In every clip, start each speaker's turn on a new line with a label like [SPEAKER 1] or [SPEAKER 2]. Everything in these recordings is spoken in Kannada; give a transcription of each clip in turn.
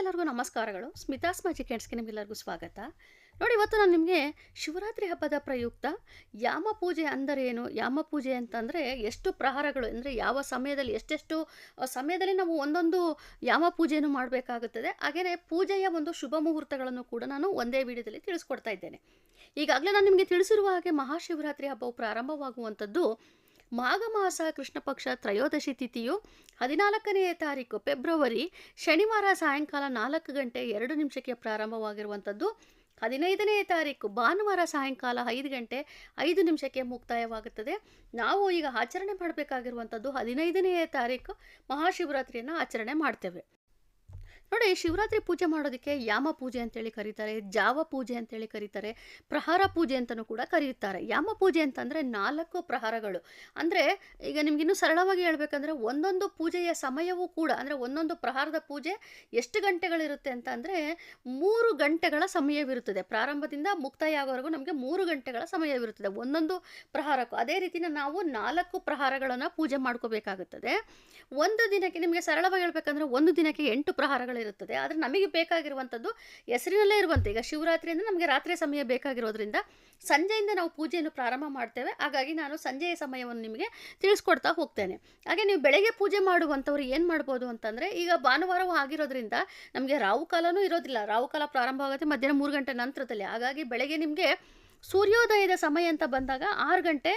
[SPEAKER 1] ಎಲ್ಲರಿಗೂ ನಮಸ್ಕಾರಗಳು. ಸ್ಮಿತಾಸ್ ಮ್ಯಾಜಿಕ್ ಹ್ಯಾಂಡ್ಸ್ಗೆ ನಿಮಗೆಲ್ಲರಿಗೂ ಸ್ವಾಗತ. ನೋಡಿ, ಇವತ್ತು ನಾನು ನಿಮಗೆ ಶಿವರಾತ್ರಿ ಹಬ್ಬದ ಪ್ರಯುಕ್ತ ಯಾಮ ಪೂಜೆ ಅಂದರೆ ಏನು ಯಾಮ ಪೂಜೆ ಅಂತಂದರೆ ಎಷ್ಟು ಪ್ರಹಾರಗಳು, ಅಂದರೆ ಯಾವ ಸಮಯದಲ್ಲಿ ಎಷ್ಟೆಷ್ಟು ಸಮಯದಲ್ಲಿ ನಾವು ಒಂದೊಂದು ಯಾಮ ಪೂಜೆಯನ್ನು ಮಾಡಬೇಕಾಗುತ್ತದೆ. ಹಾಗೆಯೇ ಪೂಜೆಯ ಒಂದು ಶುಭ ಮುಹೂರ್ತಗಳನ್ನು ಕೂಡ ನಾನು ಒಂದೇ ವಿಡಿಯೋದಲ್ಲಿ ತಿಳಿಸ್ಕೊಡ್ತಾ ಇದ್ದೇನೆ. ಈಗಾಗಲೇ ನಾನು ನಿಮಗೆ ತಿಳಿಸಿರುವ ಹಾಗೆ ಮಹಾಶಿವರಾತ್ರಿ ಹಬ್ಬವು ಪ್ರಾರಂಭವಾಗುವಂಥದ್ದು ಮಾಘ ಮಾಸ ಕೃಷ್ಣ ಪಕ್ಷ ತ್ರಯೋದಶಿ ತಿಥಿಯು ಹದಿನಾಲ್ಕನೆಯ ತಾರೀಕು ಫೆಬ್ರವರಿ ಶನಿವಾರ ಸಾಯಂಕಾಲ ನಾಲ್ಕು ಗಂಟೆ ಎರಡು ನಿಮಿಷಕ್ಕೆ ಪ್ರಾರಂಭವಾಗಿರುವಂಥದ್ದು. ಹದಿನೈದನೆಯ ತಾರೀಕು ಭಾನುವಾರ ಸಾಯಂಕಾಲ ಐದು ಗಂಟೆ ಐದು ನಿಮಿಷಕ್ಕೆ ಮುಕ್ತಾಯವಾಗುತ್ತದೆ. ನಾವು ಈಗ ಆಚರಣೆ ಮಾಡಬೇಕಾಗಿರುವಂಥದ್ದು ಹದಿನೈದನೆಯ ತಾರೀಕು ಮಹಾಶಿವರಾತ್ರಿಯನ್ನು ಆಚರಣೆ ಮಾಡ್ತೇವೆ. ನೋಡಿ, ಶಿವರಾತ್ರಿ ಪೂಜೆ ಮಾಡೋದಕ್ಕೆ ಯಾಮ ಪೂಜೆ ಅಂತೇಳಿ ಕರೀತಾರೆ, ಜಾವ ಪೂಜೆ ಅಂತೇಳಿ ಕರೀತಾರೆ, ಪ್ರಹಾರ ಪೂಜೆ ಅಂತಲೂ ಕೂಡ ಕರೆಯುತ್ತಾರೆ ಯಾಮ ಪೂಜೆ ಅಂತಂದರೆ ನಾಲ್ಕು ಪ್ರಹಾರಗಳು. ಅಂದರೆ ಈಗ ನಿಮಗಿನ್ನೂ ಸರಳವಾಗಿ ಹೇಳಬೇಕಂದ್ರೆ ಒಂದೊಂದು ಪೂಜೆಯ ಸಮಯವೂ ಕೂಡ, ಅಂದರೆ ಒಂದೊಂದು ಪ್ರಹಾರದ ಪೂಜೆ ಎಷ್ಟು ಗಂಟೆಗಳಿರುತ್ತೆ ಅಂತ ಅಂದರೆ ಮೂರು ಗಂಟೆಗಳ ಸಮಯವಿರುತ್ತದೆ. ಪ್ರಾರಂಭದಿಂದ ಮುಕ್ತಾಯ ಆಗೋವರೆಗೂ ನಮಗೆ ಮೂರು ಗಂಟೆಗಳ ಸಮಯವಿರುತ್ತದೆ ಒಂದೊಂದು ಪ್ರಹಾರಕ್ಕೂ. ಅದೇ ರೀತಿನ ನಾವು ನಾಲ್ಕು ಪ್ರಹಾರಗಳನ್ನು ಪೂಜೆ ಮಾಡ್ಕೋಬೇಕಾಗುತ್ತದೆ. ಒಂದು ದಿನಕ್ಕೆ ನಿಮಗೆ ಸರಳವಾಗಿ ಹೇಳಬೇಕಂದ್ರೆ ಒಂದು ದಿನಕ್ಕೆ ಎಂಟು ಪ್ರಹಾರಗಳಿರುತ್ತದೆ ಆದರೆ ನಮಗೆ ಬೇಕಾಗಿರುವಂಥದ್ದು ಹೆಸರಿನಲ್ಲೇ ಇರುವಂತೆ. ಈಗ ಶಿವರಾತ್ರಿ ಅಂದರೆ ನಮಗೆ ರಾತ್ರಿ ಸಮಯ ಬೇಕಾಗಿರೋದ್ರಿಂದ ಸಂಜೆಯಿಂದ ನಾವು ಪೂಜೆಯನ್ನು ಪ್ರಾರಂಭ ಮಾಡ್ತೇವೆ. ಹಾಗಾಗಿ ನಾನು ಸಂಜೆಯ ಸಮಯವನ್ನು ನಿಮಗೆ ತಿಳಿಸ್ಕೊಡ್ತಾ ಹೋಗ್ತೇನೆ. ಹಾಗೆ ನೀವು ಬೆಳಗ್ಗೆ ಪೂಜೆ ಮಾಡುವಂಥವ್ರು ಏನು ಮಾಡ್ಬೋದು ಅಂತಂದರೆ, ಈಗ ಭಾನುವಾರವೂ ಆಗಿರೋದ್ರಿಂದ ನಮಗೆ ರಾಹುಕಾಲನೂ ಇರೋದಿಲ್ಲ. ರಾಹುಕಾಲ ಪ್ರಾರಂಭ ಆಗುತ್ತೆ ಮಧ್ಯಾಹ್ನ ಮೂರು ಗಂಟೆ ನಂತರದಲ್ಲಿ. ಹಾಗಾಗಿ ಬೆಳಗ್ಗೆ ನಿಮಗೆ ಸೂರ್ಯೋದಯದ ಸಮಯ ಅಂತ ಬಂದಾಗ ಆರು ಗಂಟೆ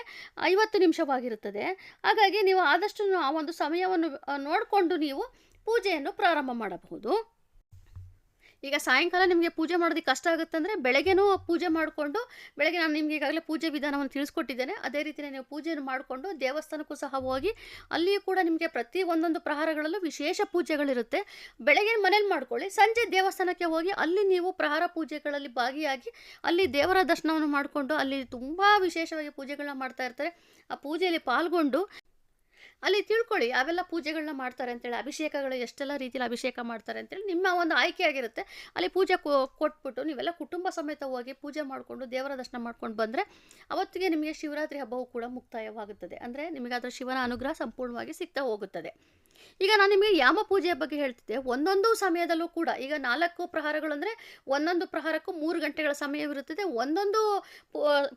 [SPEAKER 1] ಐವತ್ತು ನಿಮಿಷವಾಗಿರುತ್ತದೆ. ಹಾಗಾಗಿ ನೀವು ಆದಷ್ಟು ಆ ಒಂದು ಸಮಯವನ್ನು ನೋಡಿಕೊಂಡು ನೀವು ಪೂಜೆಯನ್ನು ಪ್ರಾರಂಭ ಮಾಡಬಹುದು. ಈಗ ಸಾಯಂಕಾಲ ನಿಮಗೆ ಪೂಜೆ ಮಾಡೋದಕ್ಕೆ ಕಷ್ಟ ಆಗುತ್ತೆ ಅಂದರೆ ಬೆಳಗ್ಗೆನೂ ಪೂಜೆ ಮಾಡಿಕೊಂಡು, ಬೆಳಗ್ಗೆ ನಾನು ನಿಮಗೆ ಈಗಾಗಲೇ ಪೂಜೆ ವಿಧಾನವನ್ನು ತಿಳಿಸ್ಕೊಟ್ಟಿದ್ದೇನೆ. ಅದೇ ರೀತಿಯೇ ನೀವು ಪೂಜೆಯನ್ನು ಮಾಡಿಕೊಂಡು ದೇವಸ್ಥಾನಕ್ಕೂ ಸಹ ಹೋಗಿ, ಅಲ್ಲಿಯೂ ಕೂಡ ನಿಮಗೆ ಪ್ರತಿ ಒಂದೊಂದು ಪ್ರಹಾರಗಳಲ್ಲೂ ವಿಶೇಷ ಪೂಜೆಗಳಿರುತ್ತೆ. ಬೆಳಗ್ಗೆ ಮನೇಲಿ ಮಾಡ್ಕೊಳ್ಳಿ, ಸಂಜೆ ದೇವಸ್ಥಾನಕ್ಕೆ ಹೋಗಿ ಅಲ್ಲಿ ನೀವು ಪ್ರಹಾರ ಪೂಜೆಗಳಲ್ಲಿ ಭಾಗಿಯಾಗಿ ಅಲ್ಲಿ ದೇವರ ದರ್ಶನವನ್ನು ಮಾಡಿಕೊಂಡು ಅಲ್ಲಿ ತುಂಬ ವಿಶೇಷವಾಗಿ ಪೂಜೆಗಳನ್ನ ಮಾಡ್ತಾ ಇರ್ತಾರೆ. ಆ ಪೂಜೆಯಲ್ಲಿ ಪಾಲ್ಗೊಂಡು ಅಲ್ಲಿ ತಿಳ್ಕೊಳ್ಳಿ, ಅವೆಲ್ಲ ಪೂಜೆಗಳನ್ನ ಮಾಡ್ತಾರೆ ಅಂತೇಳಿ, ಅಭಿಷೇಕಗಳು ಎಷ್ಟೆಲ್ಲ ರೀತಿಯಲ್ಲಿ ಅಭಿಷೇಕ ಮಾಡ್ತಾರೆ ಅಂತೇಳಿ ನಿಮ್ಮ ಒಂದು ಆಯ್ಕೆ ಆಗಿರುತ್ತೆ. ಅಲ್ಲಿ ಪೂಜೆ ಕೊಟ್ಬಿಟ್ಟು ನೀವೆಲ್ಲ ಕುಟುಂಬ ಸಮೇತ ಹೋಗಿ ಪೂಜೆ ಮಾಡಿಕೊಂಡು ದೇವರ ದರ್ಶನ ಮಾಡ್ಕೊಂಡು ಬಂದರೆ ಅವತ್ತಿಗೆ ನಿಮಗೆ ಶಿವರಾತ್ರಿ ಹಬ್ಬವು ಕೂಡ ಮುಕ್ತಾಯವಾಗುತ್ತದೆ. ಅಂದರೆ ನಿಮಗೆ ಅದರ ಶಿವನ ಅನುಗ್ರಹ ಸಂಪೂರ್ಣವಾಗಿ ಸಿಗ್ತಾ ಹೋಗುತ್ತದೆ. ಈಗ ನಾನು ನಿಮಗೆ ಯಾಮ ಪೂಜೆಯ ಬಗ್ಗೆ ಹೇಳ್ತಿದ್ದೆ. ಒಂದೊಂದು ಸಮಯದಲ್ಲೂ ಕೂಡ, ಈಗ ನಾಲ್ಕು ಪ್ರಹಾರಗಳು ಅಂದರೆ ಒಂದೊಂದು ಪ್ರಹಾರಕ್ಕೂ ಮೂರು ಗಂಟೆಗಳ ಸಮಯವಿರುತ್ತದೆ. ಒಂದೊಂದು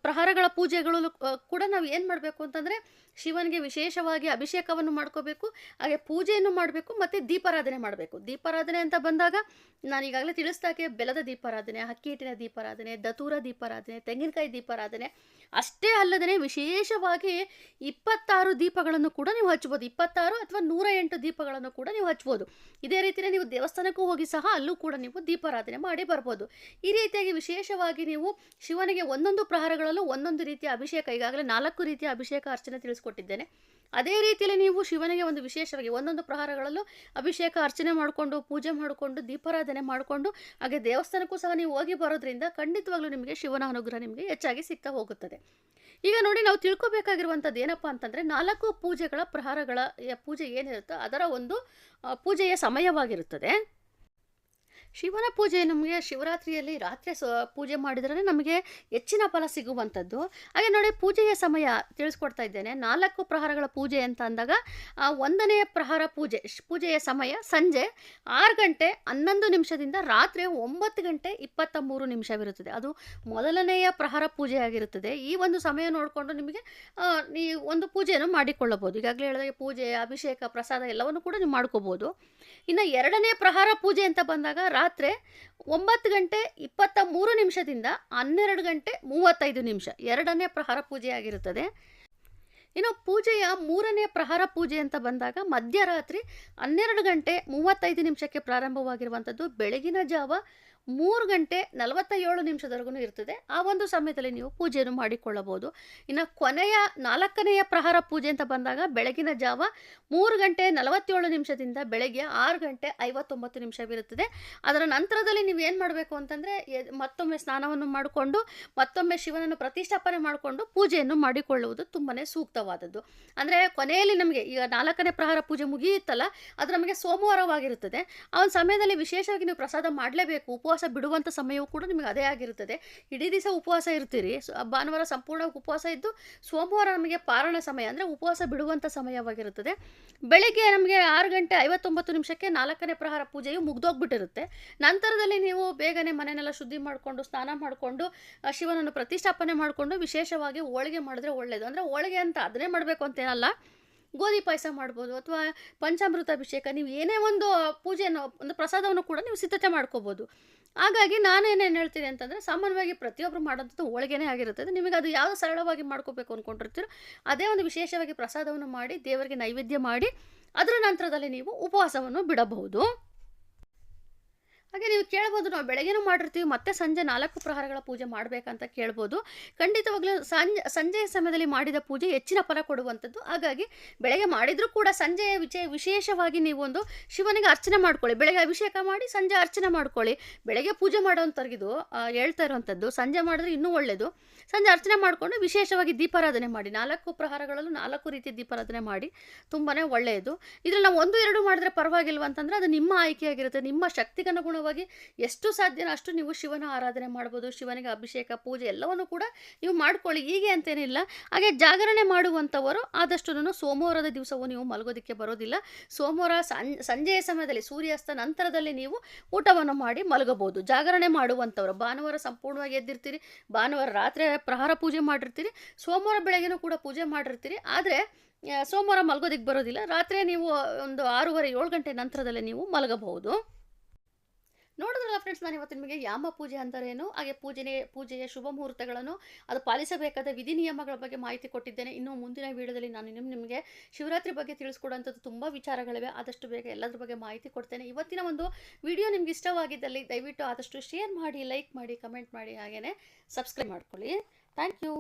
[SPEAKER 1] ಪ್ರಹಾರಗಳ ಪೂಜೆಗಳು ಕೂಡ ನಾವು ಏನು ಮಾಡಬೇಕು ಅಂತಂದರೆ ಶಿವನಿಗೆ ವಿಶೇಷವಾಗಿ ಅಭಿಷೇಕವನ್ನು ಮಾಡ್ಕೋಬೇಕು, ಹಾಗೆ ಪೂಜೆಯನ್ನು ಮಾಡಬೇಕು, ಮತ್ತು ದೀಪಾರಾಧನೆ ಮಾಡಬೇಕು. ದೀಪಾರಾಧನೆ ಅಂತ ಬಂದಾಗ ನಾನು ಈಗಾಗಲೇ ತಿಳಿಸ್ದಾಗೆ ಬೆಲ್ಲದ ದೀಪಾರಾಧನೆ, ಅಕ್ಕಿ ಹಿಟ್ಟಿನ ದೀಪಾರಾಧನೆ, ದತೂರ ದೀಪಾರಾಧನೆ, ತೆಂಗಿನಕಾಯಿ ದೀಪಾರಾಧನೆ, ಅಷ್ಟೇ ಅಲ್ಲದೆ ವಿಶೇಷವಾಗಿ ಇಪ್ಪತ್ತಾರು ದೀಪಗಳನ್ನು ಕೂಡ ನೀವು ಹಚ್ಬೋದು. ಇಪ್ಪತ್ತಾರು ಅಥವಾ ನೂರ ಎಂಟು ದೀಪಗಳನ್ನು ಕೂಡ ನೀವು ಹಚ್ಬೋದು. ಇದೇ ರೀತಿಯೇ ನೀವು ದೇವಸ್ಥಾನಕ್ಕೂ ಹೋಗಿ ಸಹ ಅಲ್ಲೂ ಕೂಡ ನೀವು ದೀಪಾರಾಧನೆ ಮಾಡಿ ಬರ್ಬೋದು. ಈ ರೀತಿಯಾಗಿ ವಿಶೇಷವಾಗಿ ನೀವು ಶಿವನಿಗೆ ಒಂದೊಂದು ಪ್ರಹಾರಗಳಲ್ಲೂ ಒಂದೊಂದು ರೀತಿಯ ಅಭಿಷೇಕ, ಈಗಾಗಲೇ ನಾಲ್ಕು ರೀತಿಯ ಅಭಿಷೇಕ ಅರ್ಚನೆ ತಿಳಿಸ್ಕೊಟ್ಟಿದ್ದೇನೆ. ಅದೇ ರೀತಿಯಲ್ಲಿ ನೀವು ಶಿವನಿಗೆ ಒಂದು ವಿಶೇಷವಾಗಿ ಒಂದೊಂದು ಪ್ರಹಾರಗಳಲ್ಲೂ ಅಭಿಷೇಕ ಅರ್ಚನೆ ಮಾಡಿಕೊಂಡು, ಪೂಜೆ ಮಾಡಿಕೊಂಡು, ದೀಪಾರಾಧನೆ ಮಾಡಿಕೊಂಡು, ಹಾಗೆ ದೇವಸ್ಥಾನಕ್ಕೂ ಸಹ ನೀವು ಹೋಗಿ ಬರೋದ್ರಿಂದ ಖಂಡಿತವಾಗ್ಲೂ ನಿಮಗೆ ಶಿವನ ಅನುಗ್ರಹ ನಿಮಗೆ ಹೆಚ್ಚಾಗಿ ಸಿಗ್ತಾ ಹೋಗುತ್ತದೆ. ಈಗ ನೋಡಿ, ನಾವು ತಿಳ್ಕೊಬೇಕಾಗಿರುವಂಥದ್ದು ಏನಪ್ಪ ಅಂತಂದರೆ, ನಾಲ್ಕು ಪೂಜೆಗಳ ಪ್ರಹಾರಗಳ, ಪೂಜೆ ಏನಿರುತ್ತೋ ಅದರ ಒಂದು ಪೂಜೆಯ ಸಮಯವಾಗಿರುತ್ತದೆ. ಶಿವನ ಪೂಜೆ ನಮಗೆ ಶಿವರಾತ್ರಿಯಲ್ಲಿ ರಾತ್ರಿ ಸ, ಪೂಜೆ ಮಾಡಿದ್ರೆ ನಮಗೆ ಹೆಚ್ಚಿನ ಫಲ ಸಿಗುವಂಥದ್ದು. ಹಾಗೆ ನೋಡಿ ಪೂಜೆಯ ಸಮಯ ತಿಳಿಸ್ಕೊಡ್ತಾ ಇದ್ದೇನೆ. ನಾಲ್ಕು ಪ್ರಹಾರಗಳ ಪೂಜೆ ಅಂತ ಅಂದಾಗ ಒಂದನೆಯ ಪ್ರಹಾರ ಪೂಜೆ ಪೂಜೆಯ ಸಮಯ ಸಂಜೆ ಆರು ಗಂಟೆ ಹನ್ನೊಂದು ನಿಮಿಷದಿಂದ ರಾತ್ರಿ ಒಂಬತ್ತು ಗಂಟೆ ಇಪ್ಪತ್ತ ಮೂರು ನಿಮಿಷವಿರುತ್ತದೆ. ಅದು ಮೊದಲನೆಯ ಪ್ರಹಾರ ಪೂಜೆ ಆಗಿರುತ್ತದೆ. ಈ ಒಂದು ಸಮಯ ನೋಡಿಕೊಂಡು ನಿಮಗೆ ಈ ಒಂದು ಪೂಜೆಯನ್ನು ಮಾಡಿಕೊಳ್ಳಬಹುದು. ಈಗಾಗಲೇ ಹೇಳಿದಾಗ ಪೂಜೆ, ಅಭಿಷೇಕ, ಪ್ರಸಾದ ಎಲ್ಲವನ್ನು ಕೂಡ ನೀವು ಮಾಡ್ಕೋಬೋದು. ಇನ್ನು ಎರಡನೇ ಪ್ರಹಾರ ಪೂಜೆ ಅಂತ ಬಂದಾಗ ರಾತ್ರಿ ಒಂಬತ್ತು ಗಂಟೆ ಇಪ್ಪತ್ತ ಮೂರು ನಿಮಿಷದಿಂದ ಹನ್ನೆರಡು ಗಂಟೆ ಮೂವತ್ತೈದು ನಿಮಿಷ, ಎರಡನೇ ಪ್ರಹಾರ ಪೂಜೆ ಆಗಿರುತ್ತದೆ. ಇನ್ನು ಪೂಜೆಯ ಮೂರನೇ ಪ್ರಹಾರ ಪೂಜೆ ಅಂತ ಬಂದಾಗ ಮಧ್ಯರಾತ್ರಿ ಹನ್ನೆರಡು ಗಂಟೆ ಮೂವತ್ತೈದು ನಿಮಿಷಕ್ಕೆ ಪ್ರಾರಂಭವಾಗಿರುವಂಥದ್ದು. ಬೆಳಗಿನ ಜಾವ ಮೂರು ಗಂಟೆ ನಲವತ್ತ ಏಳು ನಿಮಿಷದವರೆಗೂ ಇರ್ತದೆ. ಆ ಒಂದು ಸಮಯದಲ್ಲಿ ನೀವು ಪೂಜೆಯನ್ನು ಮಾಡಿಕೊಳ್ಳಬಹುದು. ಇನ್ನು ಕೊನೆಯ ನಾಲ್ಕನೆಯ ಪ್ರಹಾರ ಪೂಜೆ ಅಂತ ಬಂದಾಗ ಬೆಳಗಿನ ಜಾವ ಮೂರು ಗಂಟೆ ನಲವತ್ತೇಳು ನಿಮಿಷದಿಂದ ಬೆಳಗ್ಗೆ ಆರು ಗಂಟೆ ಐವತ್ತೊಂಬತ್ತು ನಿಮಿಷವಿರುತ್ತದೆ. ಅದರ ನಂತರದಲ್ಲಿ ನೀವು ಏನು ಮಾಡಬೇಕು ಅಂತಂದರೆ ಮತ್ತೊಮ್ಮೆ ಸ್ನಾನವನ್ನು ಮಾಡಿಕೊಂಡು, ಮತ್ತೊಮ್ಮೆ ಶಿವನನ್ನು ಪ್ರತಿಷ್ಠಾಪನೆ ಮಾಡಿಕೊಂಡು ಪೂಜೆಯನ್ನು ಮಾಡಿಕೊಳ್ಳುವುದು ತುಂಬಾ ಸೂಕ್ತವಾದದ್ದು. ಅಂದರೆ ಕೊನೆಯಲ್ಲಿ ನಮಗೆ ಈಗ ನಾಲ್ಕನೇ ಪ್ರಹಾರ ಪೂಜೆ ಮುಗಿಯುತ್ತಲ್ಲ, ಅದು ನಮಗೆ ಸೋಮವಾರವಾಗಿರುತ್ತದೆ. ಆ ಒಂದು ಸಮಯದಲ್ಲಿ ವಿಶೇಷವಾಗಿ ನೀವು ಪ್ರಸಾದ ಮಾಡಲೇಬೇಕು, ಉಪವಾಸ ಉಪವಾಸ ಬಿಡುವಂಥ ಸಮಯವೂ ಕೂಡ ನಿಮಗೆ ಅದೇ ಆಗಿರುತ್ತದೆ. ಇಡೀ ದಿವಸ ಉಪವಾಸ ಇರ್ತೀರಿ. ಭಾನುವಾರ ಸಂಪೂರ್ಣ ಉಪವಾಸ ಇದ್ದು ಸೋಮವಾರ ನಮಗೆ ಪಾರಣ ಸಮಯ ಅಂದರೆ ಉಪವಾಸ ಬಿಡುವಂಥ ಸಮಯವಾಗಿರುತ್ತದೆ. ಬೆಳಿಗ್ಗೆ ನಮಗೆ ಆರು ಗಂಟೆ ಐವತ್ತೊಂಬತ್ತು ನಿಮಿಷಕ್ಕೆ ನಾಲ್ಕನೇ ಪ್ರಹಾರ ಪೂಜೆಯು ಮುಗ್ದೋಗ್ಬಿಟ್ಟಿರುತ್ತೆ. ನಂತರದಲ್ಲಿ ನೀವು ಬೇಗನೆ ಮನೆಯನ್ನೆಲ್ಲ ಶುದ್ಧಿ ಮಾಡಿಕೊಂಡು, ಸ್ನಾನ ಮಾಡಿಕೊಂಡು ಶಿವನನ್ನು ಪ್ರತಿಷ್ಠಾಪನೆ ಮಾಡಿಕೊಂಡು ವಿಶೇಷವಾಗಿ ಹೋಳಿಗೆ ಮಾಡಿದ್ರೆ ಒಳ್ಳೆಯದು ಅಂದರೆ ಹೋಳಿಗೆ ಅಂತ ಅದನ್ನೇ ಮಾಡಬೇಕು ಅಂತೇನಲ್ಲ. ಗೋಧಿ ಪಾಯಸ ಮಾಡ್ಬೋದು ಅಥವಾ ಪಂಚಾಮೃತ ಅಭಿಷೇಕ. ನೀವು ಏನೇ ಒಂದು ಪೂಜೆಯನ್ನು, ಒಂದು ಪ್ರಸಾದವನ್ನು ಕೂಡ ನೀವು ಸಿದ್ಧತೆ ಮಾಡ್ಕೋಬೋದು. ಹಾಗಾಗಿ ಏನು ಹೇಳ್ತೀನಿ ಅಂತಂದರೆ, ಸಾಮಾನ್ಯವಾಗಿ ಪ್ರತಿಯೊಬ್ಬರು ಮಾಡೋಂಥದ್ದು ಹೋಳಿಗೆನೇ ಆಗಿರುತ್ತದೆ ನಿಮಗೆ ಅದು ಯಾವುದು ಸರಳವಾಗಿ ಮಾಡ್ಕೋಬೇಕು ಅಂದ್ಕೊಂಡಿರ್ತೀರೋ ಅದೇ ಒಂದು ವಿಶೇಷವಾಗಿ ಪ್ರಸಾದವನ್ನು ಮಾಡಿ, ದೇವರಿಗೆ ನೈವೇದ್ಯ ಮಾಡಿ, ಅದರ ನಂತರದಲ್ಲಿ ನೀವು ಉಪವಾಸವನ್ನು ಬಿಡಬಹುದು. ಹಾಗೆ ನೀವು ಕೇಳ್ಬೋದು, ನಾವು ಬೆಳಗ್ಗೆನೂ ಮಾಡಿರ್ತೀವಿ, ಮತ್ತೆ ಸಂಜೆ ನಾಲ್ಕು ಪ್ರಹಾರಗಳ ಪೂಜೆ ಮಾಡಬೇಕಂತ ಕೇಳ್ಬೋದು. ಖಂಡಿತವಾಗ್ಲೂ ಸಂಜೆ, ಸಂಜೆಯ ಸಮಯದಲ್ಲಿ ಮಾಡಿದ ಪೂಜೆ ಹೆಚ್ಚಿನ ಫಲ ಕೊಡುವಂಥದ್ದು. ಹಾಗಾಗಿ ಬೆಳಗ್ಗೆ ಮಾಡಿದರೂ ಕೂಡ ಸಂಜೆಯ ವಿಚಯ ವಿಶೇಷವಾಗಿ ಒಂದು ಶಿವನಿಗೆ ಅರ್ಚನೆ ಮಾಡ್ಕೊಳ್ಳಿ. ಬೆಳಗ್ಗೆ ಅಭಿಷೇಕ ಮಾಡಿ ಸಂಜೆ ಅರ್ಚನೆ ಮಾಡ್ಕೊಳ್ಳಿ. ಬೆಳಗ್ಗೆ ಪೂಜೆ ಮಾಡೋವಂಥವ್ರಿಗಿದು ಹೇಳ್ತಾ ಇರುವಂಥದ್ದು, ಸಂಜೆ ಮಾಡಿದ್ರೆ ಇನ್ನೂ ಒಳ್ಳೆಯದು ಸಂಜೆ ಅರ್ಚನೆ ಮಾಡಿಕೊಂಡು ವಿಶೇಷವಾಗಿ ದೀಪಾರಾಧನೆ ಮಾಡಿ. ನಾಲ್ಕು ಪ್ರಹಾರಗಳಲ್ಲೂ ನಾಲ್ಕು ರೀತಿಯ ದೀಪಾರಾಧನೆ ಮಾಡಿ ತುಂಬಾ ಒಳ್ಳೆಯದು ಇದರಲ್ಲಿ ನಾವು ಒಂದು, ಎರಡು ಮಾಡಿದ್ರೆ ಪರವಾಗಿಲ್ವ ಅಂತಂದರೆ ಅದು ನಿಮ್ಮ ಆಯ್ಕೆಯಾಗಿರುತ್ತೆ. ನಿಮ್ಮ ಶಕ್ತಿಗನುಗುಣವಾಗಿ ಎಷ್ಟು ಸಾಧ್ಯನೋ ಅಷ್ಟು ನೀವು ಶಿವನ ಆರಾಧನೆ ಮಾಡ್ಬೋದು, ಶಿವನಿಗೆ ಅಭಿಷೇಕ, ಪೂಜೆ ಎಲ್ಲವನ್ನು ಕೂಡ ನೀವು ಮಾಡ್ಕೊಳ್ಳಿ. ಹೀಗೆ ಅಂತೇನಿಲ್ಲ. ಹಾಗೆ ಜಾಗರಣೆ ಮಾಡುವಂಥವರು ಆದಷ್ಟು ಸೋಮವಾರದ ದಿವಸವು ನೀವು ಮಲಗೋದಕ್ಕೆ ಬರೋದಿಲ್ಲ. ಸೋಮವಾರ ಸಂಜೆಯ ಸಮಯದಲ್ಲಿ ಸೂರ್ಯಾಸ್ತ ನಂತರದಲ್ಲಿ ನೀವು ಊಟವನ್ನು ಮಾಡಿ ಮಲಗಬಹುದು. ಜಾಗರಣೆ ಮಾಡುವಂಥವರು, ಭಾನುವಾರ ಸಂಪೂರ್ಣವಾಗಿ ಎದ್ದಿರ್ತೀರಿ, ಭಾನುವಾರ ರಾತ್ರಿ ಪ್ರಹಾರ ಪೂಜೆ ಮಾಡಿರ್ತೀರಿ, ಸೋಮವಾರ ಬೆಳಗ್ಗೆನೂ ಕೂಡ ಪೂಜೆ ಮಾಡಿರ್ತೀರಿ. ಆದರೆ ಸೋಮವಾರ ಮಲಗೋದಿಕ್ಕೆ ಬರೋದಿಲ್ಲ. ರಾತ್ರಿ ನೀವು ಒಂದು ಆರೂವರೆ ಏಳು ಗಂಟೆ ನಂತರದಲ್ಲೇ ನೀವು ಮಲಗಬಹುದು. ನೋಡಿದ್ರಲ್ಲ ಫ್ರೆಂಡ್ಸ್ ನಾನು ಇವತ್ತು ನಿಮಗೆ ಯಾಮ ಪೂಜೆ ಅಂದರೇನು ಹಾಗೆ ಪೂಜೆನೆ, ಪೂಜೆಯ ಶುಭ ಮುಹೂರ್ತಗಳನ್ನು ಅದು ಪಾಲಿಸಬೇಕಾದ ವಿಧಿ ನಿಯಮಗಳ ಬಗ್ಗೆ ಮಾಹಿತಿ ಕೊಟ್ಟಿದ್ದೇನೆ. ಇನ್ನು ಮುಂದಿನ ವಿಡಿಯೋದಲ್ಲಿ ನಾನು ನಿಮ್ಮ ನಿಮಗೆ ಶಿವರಾತ್ರಿ ಬಗ್ಗೆ ತಿಳಿಸ್ಕೊಡುವಂಥದ್ದು ತುಂಬ ವಿಚಾರಗಳಿವೆ. ಆದಷ್ಟು ಬೇಗ ಎಲ್ಲದ್ರ ಬಗ್ಗೆ ಮಾಹಿತಿ ಕೊಡ್ತೇನೆ. ಇವತ್ತಿನ ಒಂದು ವಿಡಿಯೋ ನಿಮ್ಗೆ ಇಷ್ಟವಾಗಿದ್ದಲ್ಲಿ ದಯವಿಟ್ಟು ಆದಷ್ಟು ಶೇರ್ ಮಾಡಿ ಲೈಕ್ ಮಾಡಿ ಕಮೆಂಟ್ ಮಾಡಿ ಹಾಗೆಯೇ ಸಬ್ಸ್ಕ್ರೈಬ್ ಮಾಡ್ಕೊಳ್ಳಿ. Thank you